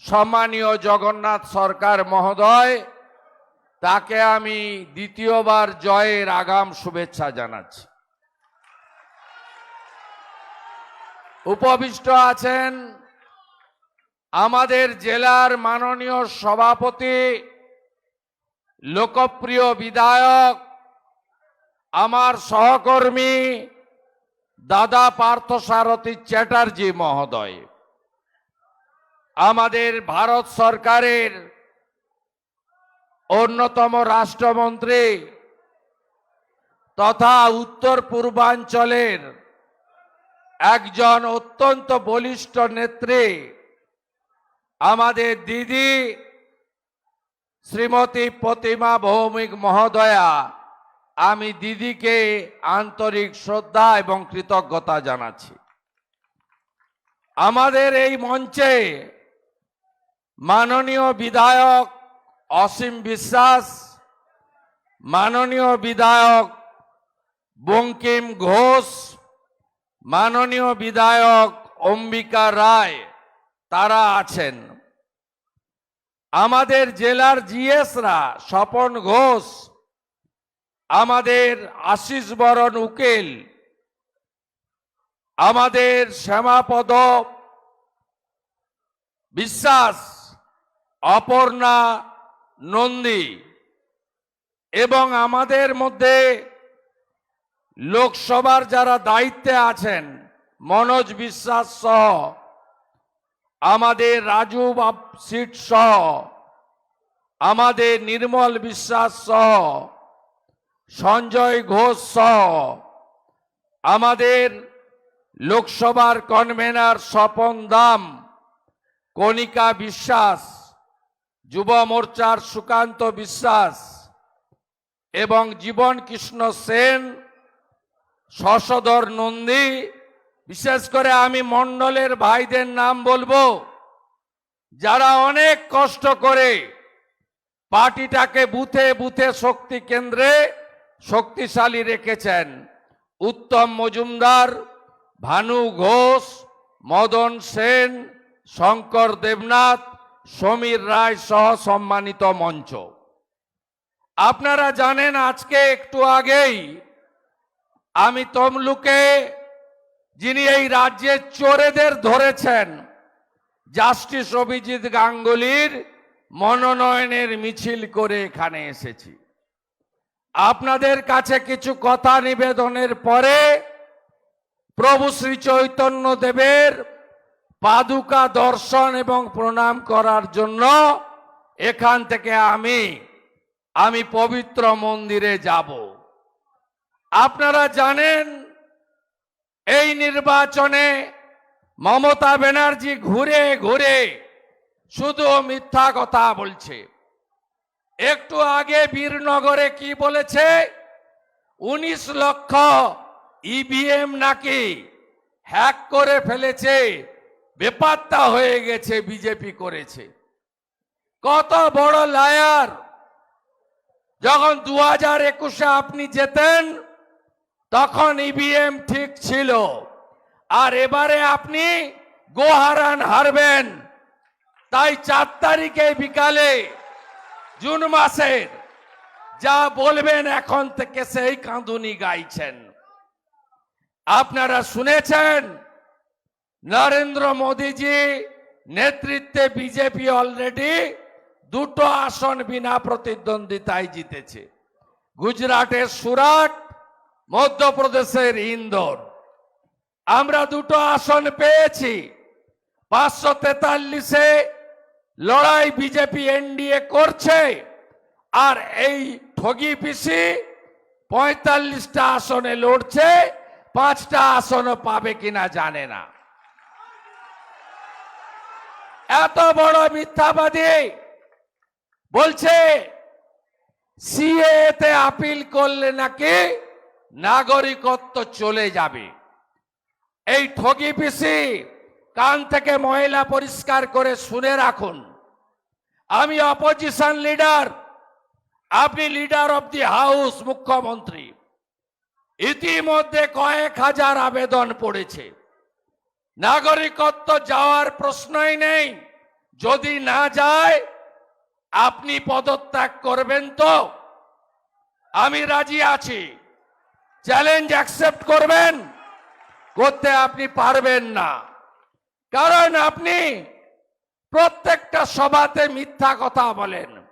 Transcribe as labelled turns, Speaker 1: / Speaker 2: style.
Speaker 1: সম্মানীয় জগন্নাথ সরকার মহোদয়, তাকে আমি দ্বিতীয়বার জয়ের আগাম শুভেচ্ছা জানাচ্ছি। উপবিষ্ট আছেন আমাদের জেলার মাননীয় সভাপতি, লোকপ্রিয় বিধায়ক, আমার সহকর্মী, দাদা পার্থসারথী চ্যাটার্জি মহোদয়। আমাদের ভারত সরকারের অন্যতম রাষ্ট্রমন্ত্রী তথা উত্তর পূর্বাঞ্চলের একজন অত্যন্ত বলিষ্ঠ নেত্রী, আমাদের দিদি শ্রীমতী প্রতিমা ভৌমিক মহোদয়া, আমি দিদিকে আন্তরিক শ্রদ্ধা এবং কৃতজ্ঞতা জানাচ্ছি। আমাদের এই মঞ্চে মাননীয় বিধায়ক অসীম বিশ্বাস, মাননীয় বিধায়ক বঙ্কিম ঘোষ, মাননীয় বিধায়ক অম্বিকা রায়, তারা আছেন। আমাদের জেলার জিএসরা স্বপন ঘোষ, আমাদের আশিস বরণ উকিল, আমাদের শ্যামাপদ বিশ্বাস অপর্ণা নন্দী এবং আমাদের মধ্যে লোকসভার যারা দায়িত্বে আছেন, মনোজ বিশ্বাস সহ, আমাদের রাজু বাপ- সিট সহ, আমাদের নির্মল বিশ্বাস সহ, সঞ্জয় ঘোষ সহ, আমাদের লোকসভার কনভেনার স্বপন দাম, কণিকা বিশ্বাস যুব মোর্চার সুকান্ত বিশ্বাস এবং জীবন কৃষ্ণ সেন শশধর নন্দী, বিশেষ করে আমি মণ্ডলের ভাইদের নাম বলব, যারা অনেক কষ্ট করে পার্টিটাকে বুথে বুথে শক্তি কেন্দ্রে শক্তিশালী রেখেছেন। উত্তম মজুমদার, ভানু ঘোষ, মদন সেন, শঙ্কর দেবনাথ সমীর রায় সহ সম্মানিত মঞ্চ। আপনারা জানেন আজকে একটু আগেই আমি তমলুকে, যিনি এই রাজ্যের চোরেদের ধরেছেন, জাস্টিস অভিজিৎ গাঙ্গুলির মনোনয়নের মিছিল করে এখানে এসেছি। আপনাদের কাছে কিছু কথা নিবেদনের পরে প্রভু শ্রী চৈতন্য দেবের পাদুকা দর্শন এবং প্রণাম করার জন্য এখান থেকে আমি আমি পবিত্র মন্দিরে যাব। আপনারা জানেন, এই নির্বাচনে মমতা ব্যানার্জি ঘুরে ঘুরে শুধু মিথ্যা কথা বলছে। একটু আগে বীরনগরে কি বলেছে? উনিশ লক্ষ ইভিএম নাকি হ্যাক করে ফেলেছে। বেপাত্তা হয়ে গেছে, বিজেপি করেছে। কত বড় লায়ার যখন দু হাজার একুশে আপনি যেতেন, তখন ইভিএম ঠিক ছিল। আর এবারে আপনি গোহারান হারবেন। তাই চার তারিখে বিকালে, জুন মাসের, যা বলবেন এখন থেকে সেই কাঁদুনি গাইছেন। আপনারা শুনেছেন? নরেন্দ্র মোদীজি নেতৃত্বে বিজেপি অলরেডি দুটো আসন বিনা প্রতিদ্বন্দ্বিতায় জিতেছে। গুজরাটের সুরাট, মধ্যপ্রদেশের ইন্দোর। আমরা দুটো আসন পেয়েছি। পাঁচশো তেতাল্লিশে লড়াই বিজেপি এনডিএ করছে আর এই ঠগি পিসি পঁয়তাল্লিশটা আসনে লড়ছে, পাঁচটা আসনও পাবে কিনা জানে না। এত বড় মিথ্যাবাদী বলছে সিএ তে আপিল করলে নাকি নাগরিকত্ব চলে যাবে? এই ঠগি পিসি কান থেকে ময়লা পরিষ্কার করে শুনে রাখুন। আমি অপোজিশন লিডার আপনি লিডার অব দি হাউস মুখ্যমন্ত্রী। ইতিমধ্যে কয়েক হাজার আবেদন পড়েছে। নাগরিকত্ব যাওয়ার প্রশ্নই নেই। যদি না যায়, আপনি পদত্যাগ করবেন তো? আমি রাজি আছি। চ্যালেঞ্জ অ্যাকসেপ্ট করবেন, করতে আপনি পারবেন না। কারণ আপনি প্রত্যেকটা সভাতে মিথ্যা কথা বলেন।